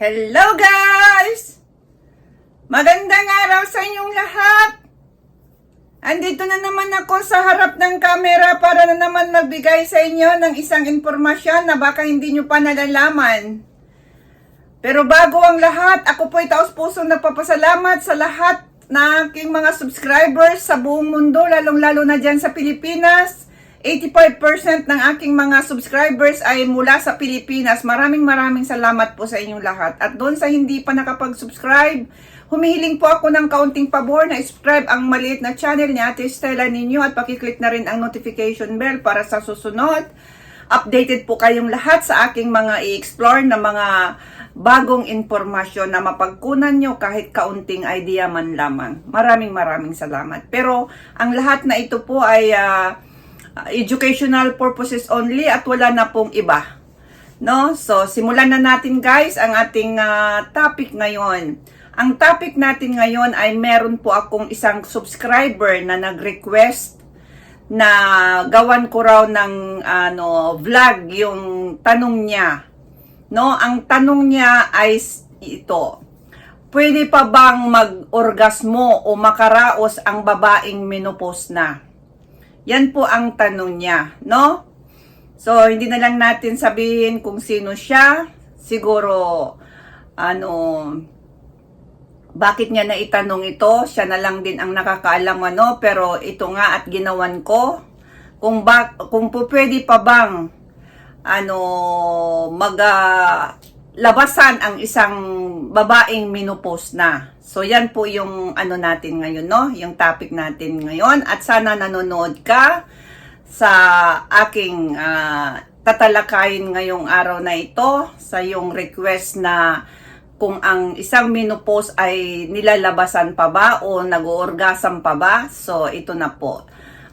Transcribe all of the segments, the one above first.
Hello guys! Magandang araw sa inyong lahat! Andito na naman ako sa harap ng kamera para na naman magbigay sa inyo ng isang impormasyon na baka hindi nyo pa nalalaman. Pero bago ang lahat, ako po ay taos puso nagpapasalamat sa lahat na aking mga subscribers sa buong mundo, lalong-lalo na dyan sa Pilipinas. 85% ng aking mga subscribers ay mula sa Pilipinas. Maraming maraming salamat po sa inyong lahat. At doon sa hindi pa nakapag-subscribe, humihiling po ako ng kaunting pabor na subscribe ang maliit na channel ni Ate Stella ninyo at pakiclick na rin ang notification bell para sa susunod. Updated po kayong lahat sa aking mga i-explore na mga bagong informasyon na mapagkunan nyo kahit kaunting idea man lamang. Maraming maraming salamat. Pero ang lahat na ito po ay ah, educational purposes only at wala na pong iba. No? So, simulan na natin guys ang ating ah, topic ngayon. Ang topic natin ngayon ay meron po akong isang subscriber na nag-request na gawan ko raw ng ano vlog yung tanong niya. No, ang tanong niya ay ito. Pwede pa bang mag-orgasmo o makaraos ang babaeng menopause na? Yan po ang tanong niya, no? So, hindi na lang natin sabihin kung sino siya. Siguro, ano, bakit niya naitanong ito? Siya na lang din ang nakakaalam ano, pero ito nga at ginawan ko. Kung ba, kung po pwede pa bang ano mag ah, labasan ang isang babaeng menopause na. So yan po yung ano natin ngayon no, yung topic natin ngayon at sana nanonood ka sa aking ah, tatalakayin ngayong araw na ito sa yung request na kung ang isang menopause ay nilalabasan pa ba o nag-orgasm pa ba. So ito na po.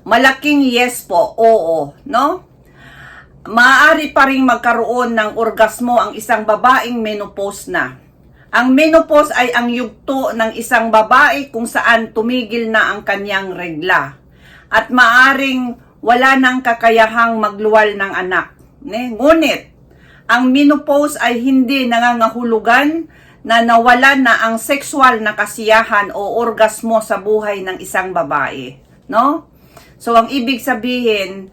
Malaking yes po, oo, no? maaari pa rin magkaroon ng orgasmo ang isang babaeng menopause na. Ang menopause ay ang yugto ng isang babae kung saan tumigil na ang kanyang regla. At maaring wala nang kakayahang magluwal ng anak. Ne? Ngunit, ang menopause ay hindi nangangahulugan na nawalan na ang sexual na kasiyahan o orgasmo sa buhay ng isang babae. No? So, ang ibig sabihin,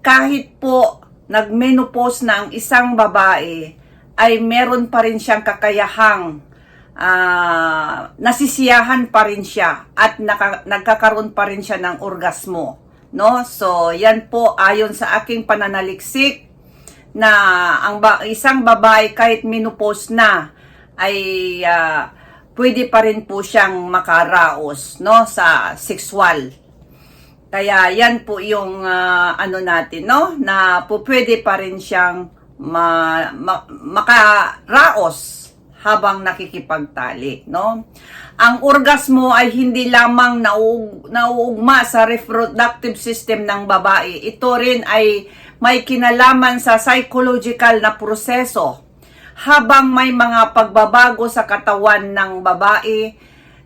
kahit po nagmenopause na ang isang babae, ay meron pa rin siyang kakayahang ah, nasisiyahan pa rin siya at naka, nagkakaroon pa rin siya ng orgasmo. No? So, yan po ayon sa aking pananaliksik na ang ba- isang babae kahit menopause na ay ah, pwede pa rin po siyang makaraos no sa sexual. Kaya yan po yung ah, ano natin, no? Na po pwede pa rin siyang ma, ma- makaraos habang nakikipagtali, no? Ang orgasmo ay hindi lamang nauug, nauugma sa reproductive system ng babae. Ito rin ay may kinalaman sa psychological na proseso habang may mga pagbabago sa katawan ng babae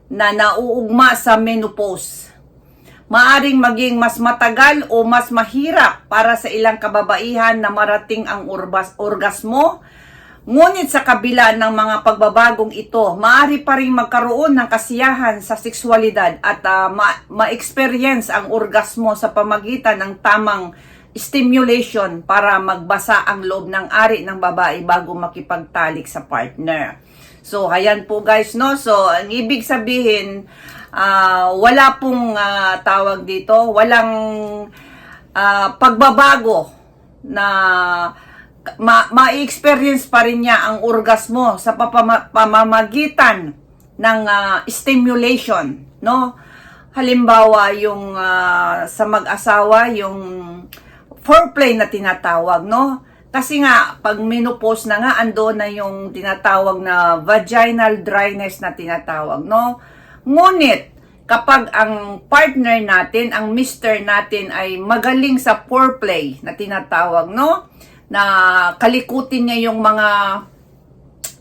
na nauugma sa menopause maaring maging mas matagal o mas mahirap para sa ilang kababaihan na marating ang urbas, orgasmo. Ngunit sa kabila ng mga pagbabagong ito, maaari pa rin magkaroon ng kasiyahan sa sexualidad at ma- ma-experience ang orgasmo sa pamagitan ng tamang stimulation para magbasa ang loob ng ari ng babae bago makipagtalik sa partner. So, ayan po guys, no? So, ang ibig sabihin, ah, wala pong ah, tawag dito, walang ah, pagbabago na ma- ma-experience pa rin niya ang orgasmo sa pamamagitan ng ah, stimulation, no? Halimbawa, yung ah, sa mag-asawa, yung foreplay na tinatawag, no? Kasi nga, pag menopause na nga, ando na yung tinatawag na vaginal dryness na tinatawag, no? Ngunit, kapag ang partner natin, ang mister natin ay magaling sa foreplay na tinatawag, no? Na kalikutin niya yung mga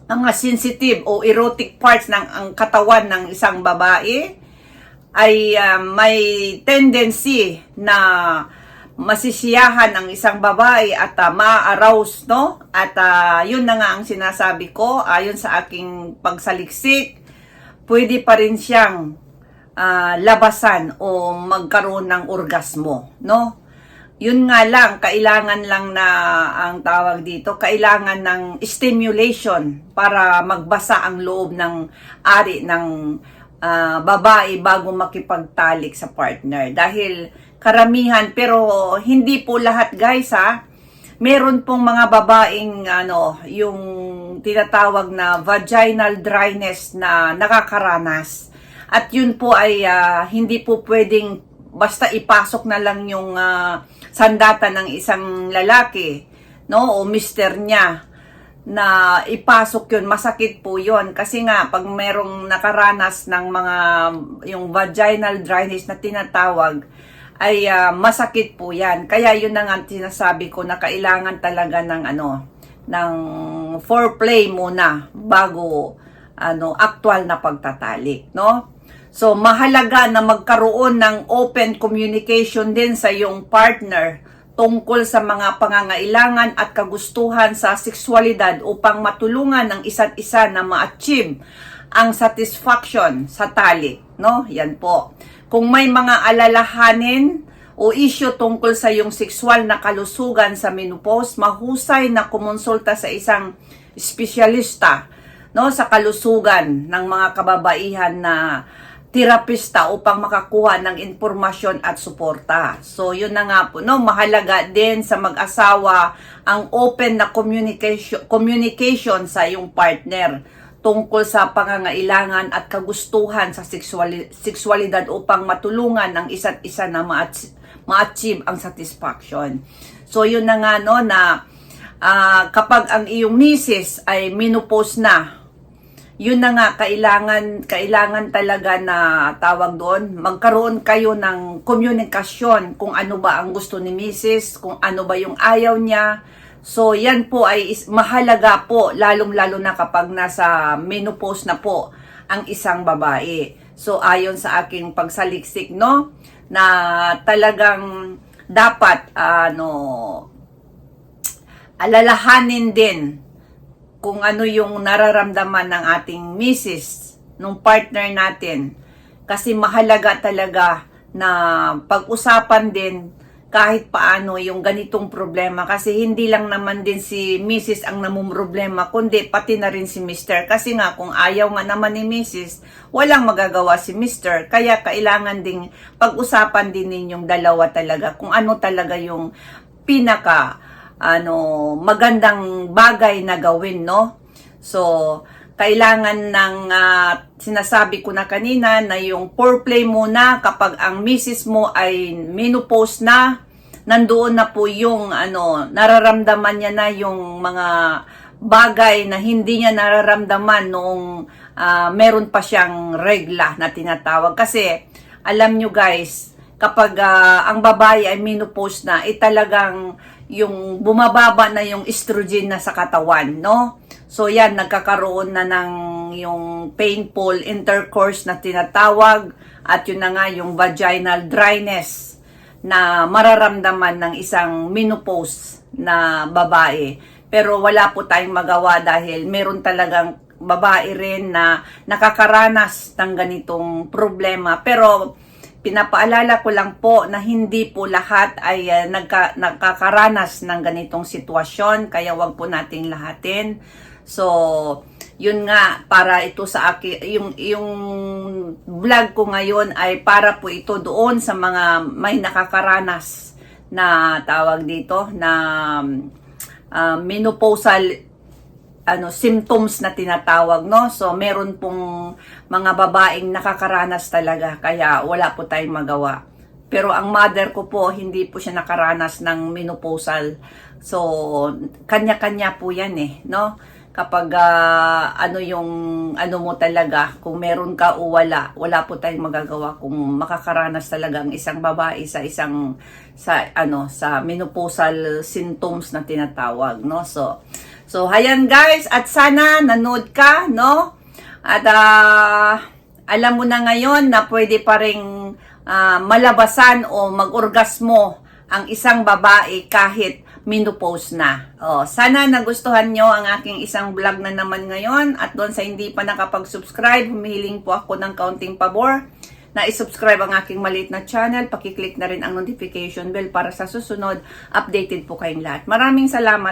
mga sensitive o erotic parts ng ang katawan ng isang babae ay ah, may tendency na masisiyahan ang isang babae at uh, ma-arouse, no? At ah, yun na nga ang sinasabi ko, ayon sa aking pagsaliksik, pwede pa rin siyang ah, labasan o magkaroon ng orgasmo, no? Yun nga lang, kailangan lang na ang tawag dito, kailangan ng stimulation para magbasa ang loob ng ari ng ah, babae bago makipagtalik sa partner. Dahil karamihan, pero hindi po lahat guys ha, meron pong mga babaeng ano, yung tinatawag na vaginal dryness na nakakaranas. At yun po ay ah, hindi po pwedeng basta ipasok na lang yung ah, sandata ng isang lalaki, no, o mister niya na ipasok yun, masakit po yun. Kasi nga, pag merong nakaranas ng mga, yung vaginal dryness na tinatawag, ay ah, masakit po yan. Kaya yun na nga sinasabi ko na kailangan talaga ng ano, ng foreplay muna bago ano, actual na pagtatalik, no? So, mahalaga na magkaroon ng open communication din sa iyong partner tungkol sa mga pangangailangan at kagustuhan sa sexualidad upang matulungan ng isa't isa na ma-achieve ang satisfaction sa talik, no? Yan po. Kung may mga alalahanin o issue tungkol sa iyong sexual na kalusugan sa menopause, mahusay na kumonsulta sa isang espesyalista no sa kalusugan ng mga kababaihan na terapista upang makakuha ng impormasyon at suporta. So, yun na nga po, no, mahalaga din sa mag-asawa ang open na communication, communication sa iyong partner tungkol sa pangangailangan at kagustuhan sa sexuali- sexualidad upang matulungan ang isa't isa na ma-ach- ma-achieve ang satisfaction. So, yun na nga, no, na ah, kapag ang iyong misis ay menopause na, yun na nga kailangan kailangan talaga na tawag doon magkaroon kayo ng komunikasyon kung ano ba ang gusto ni Mrs. kung ano ba yung ayaw niya so yan po ay is, mahalaga po lalong lalo na kapag nasa menopause na po ang isang babae so ayon sa aking pagsaliksik no na talagang dapat ano alalahanin din kung ano yung nararamdaman ng ating misis, nung partner natin. Kasi mahalaga talaga na pag-usapan din kahit paano yung ganitong problema. Kasi hindi lang naman din si misis ang namumroblema, kundi pati na rin si mister. Kasi nga kung ayaw nga naman ni misis, walang magagawa si mister. Kaya kailangan ding pag-usapan din ninyong dalawa talaga kung ano talaga yung pinaka ano magandang bagay na gawin no so kailangan ng ah, sinasabi ko na kanina na yung foreplay muna kapag ang misis mo ay menopause na nandoon na po yung ano nararamdaman niya na yung mga bagay na hindi niya nararamdaman noong ah, meron pa siyang regla na tinatawag kasi alam nyo guys kapag ah, ang babae ay menopause na, eh talagang yung bumababa na yung estrogen na sa katawan, no? So yan, nagkakaroon na ng yung painful intercourse na tinatawag at yun na nga yung vaginal dryness na mararamdaman ng isang menopause na babae. Pero wala po tayong magawa dahil meron talagang babae rin na nakakaranas ng ganitong problema. Pero pinapaalala ko lang po na hindi po lahat ay uh, nagka, nakakaranas ng ganitong sitwasyon kaya wag po nating lahatin. So, yun nga para ito sa akin yung yung vlog ko ngayon ay para po ito doon sa mga may nakakaranas na tawag dito na uh, menopausal ano symptoms na tinatawag no? So meron pong mga babaeng nakakaranas talaga kaya wala po tayong magawa. Pero ang mother ko po hindi po siya nakaranas ng menopausal. So kanya-kanya po yan eh no? Kapag ah, ano yung ano mo talaga kung meron ka o wala wala po tayong magagawa kung makakaranas talaga ang isang babae sa isang sa ano sa menopausal symptoms na tinatawag no? So So, hayan guys, at sana nanood ka, no? At ah, alam mo na ngayon na pwede pa rin ah, malabasan o mag-orgasmo ang isang babae kahit minupose na. Oh, sana nagustuhan nyo ang aking isang vlog na naman ngayon at doon sa hindi pa nakapag-subscribe, humihiling po ako ng kaunting pabor na isubscribe ang aking maliit na channel. Pakiclick na rin ang notification bell para sa susunod, updated po kayong lahat. Maraming salamat